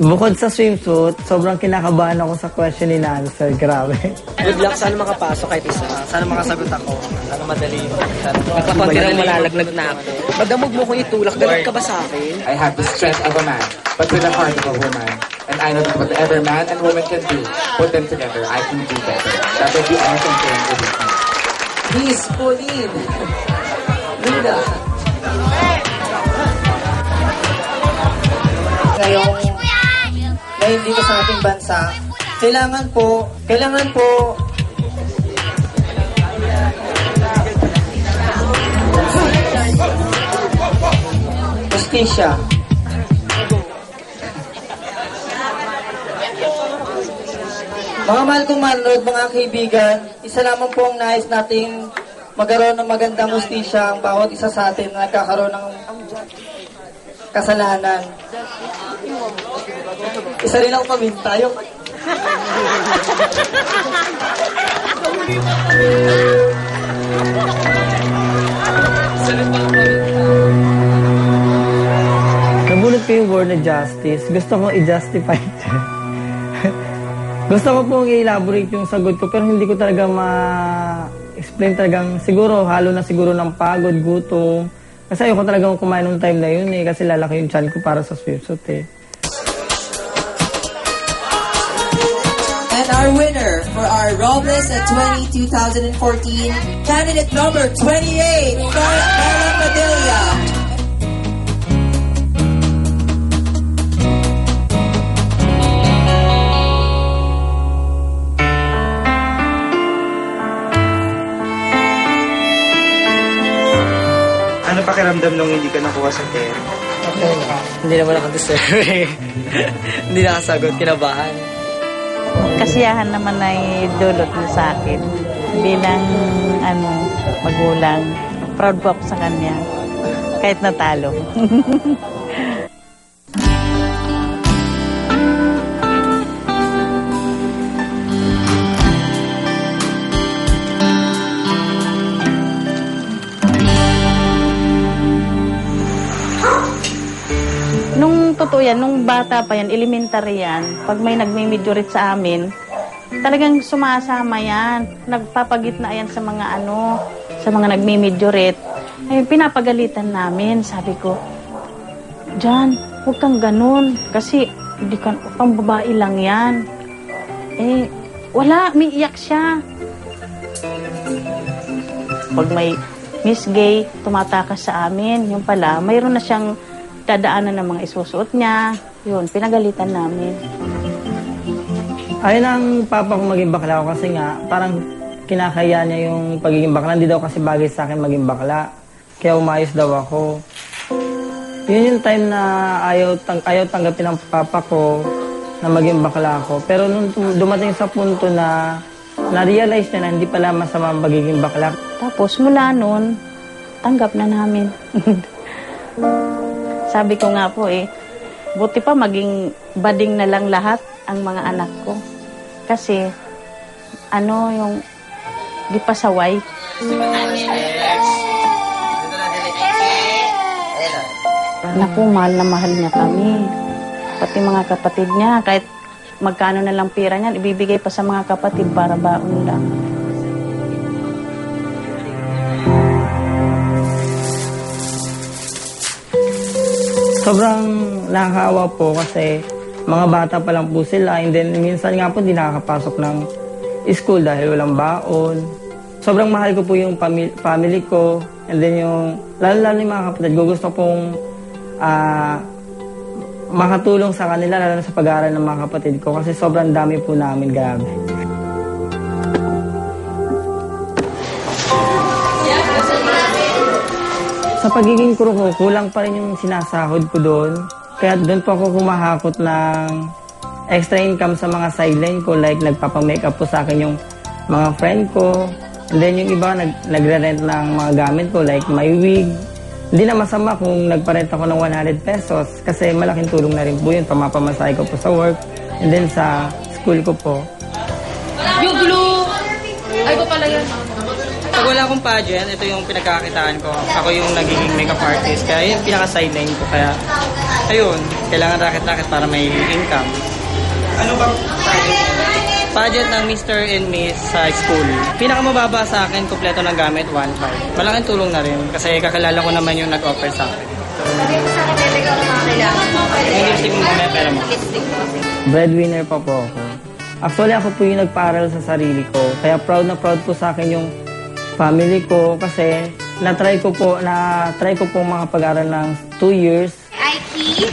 Bukod sa swimsuit, sobrang kinakabahan ako sa question ni Nancy. Grabe. Good luck, sana makapasok kahit isa. Sana makasagot ako. Sana madali yun. Nakakonti lang malalaglag na ako. Madamog mo ko itulak. Galit ka ba sa akin? I have the strength of a man, but with the heart of a woman. And I know that whatever man and woman can do, put them together, I can do better. That will be all from Jane Ruby. Please, Pauline. Luna. ngayong ngayon dito sa ating bansa, kailangan po, kailangan po justisya. Mga mahal kong manood, mga kaibigan, isa lamang po ang nais nating magkaroon ng magandang justisya ang bawat isa sa atin na nagkakaroon ng kasalanan. Isa rin ang paminta. Yung... Nabulot ko yung word na justice. Gusto ko i-justify. Gusto ko pong i-elaborate yung sagot ko pero hindi ko talaga ma-explain talagang siguro halo na siguro ng pagod, gutom. Kasi ayoko talagang kumain nung time na yun eh kasi lalaki yung chan ko para sa swimsuit eh. And our winner for our Robles at 20 2014, candidate number 28, Carla Padilla. Pakiramdam nung hindi ka nakuha sa TER? Hindi naman ako deserve eh. Hindi nakasagot. Kinabahan. kasiyahan naman ay dulot niya sa akin bilang ano magulang proud po ako sa kanya kahit natalo Nung totoo yan, nung bata pa yan, elementary yan, pag may nagmimidyorit sa amin, talagang sumasama yan. Nagpapagitna yan sa mga ano, sa mga nagmimidyorit. Ay, pinapagalitan namin. Sabi ko, Jan, huwag kang ganun. Kasi, hindi ka, pang babae lang yan. Eh, wala, may iyak siya. Pag may Miss Gay, tumatakas sa amin. Yung pala, mayroon na siyang dadaanan ng mga isusuot niya. Yun, pinagalitan namin. Ayun ang papa ko maging bakla ko kasi nga parang kinakaya niya yung pagiging bakla. Hindi daw kasi bagay sa akin maging bakla. Kaya umayos daw ako. Yun yung time na ayaw, tang ayaw tanggapin ng papa ko na maging bakla ako. Pero nung dumating sa punto na na-realize niya na hindi pala masama ang pagiging bakla. Tapos mula noon, tanggap na namin. Sabi ko nga po eh, buti pa maging bading na lang lahat ang mga anak ko. Kasi, ano yung, di pasaway. Naku, mahal na mahal niya kami. Pati mga kapatid niya, kahit magkano na lang pira niyan, ibibigay pa sa mga kapatid para baon lang. Sobrang nakakaawa po kasi mga bata pa lang po sila and then minsan nga po hindi nakakapasok ng school dahil walang baon. Sobrang mahal ko po yung pami- family ko and then yung lalo-lalo yung mga kapatid ko gusto pong ah, makatulong sa kanila lalo sa pag-aaral ng mga kapatid ko kasi sobrang dami po namin grabe. Sa pagiging crew ko, kulang pa rin yung sinasahod ko doon. Kaya doon po ako kumahakot ng extra income sa mga sideline ko. Like, nagpapamake-up po sa akin yung mga friend ko. And then yung iba, nag, nagre-rent ng mga gamit ko. Like, my wig. Hindi na masama kung nagparent ako ng 100 pesos. Kasi malaking tulong na rin po yun. Pamapamasahe ko po sa work. And then sa school ko po. Yung glue! Ay, ko pala yun. Pag wala akong pageant, ito yung pinagkakakitaan ko. Ako yung nagiging makeup artist. Kaya yung pinaka-sideline ko. Kaya, ayun, kailangan racket-racket para may income. Ano bang pageant? Pageant ng Mr. and Miss sa school. Pinakamababa sa akin, kompleto ng gamit, 1.5. Malaking tulong na rin kasi kakilala ko naman yung nag-offer sa akin. Yung lipstick mo mamaya pera mo. Breadwinner pa po ako. Actually, ako po yung nagpaaral sa sarili ko. Kaya proud na proud po sa akin yung family ko kasi na-try ko po, na-try ko po makapag-aral ng 2 years. Aiki,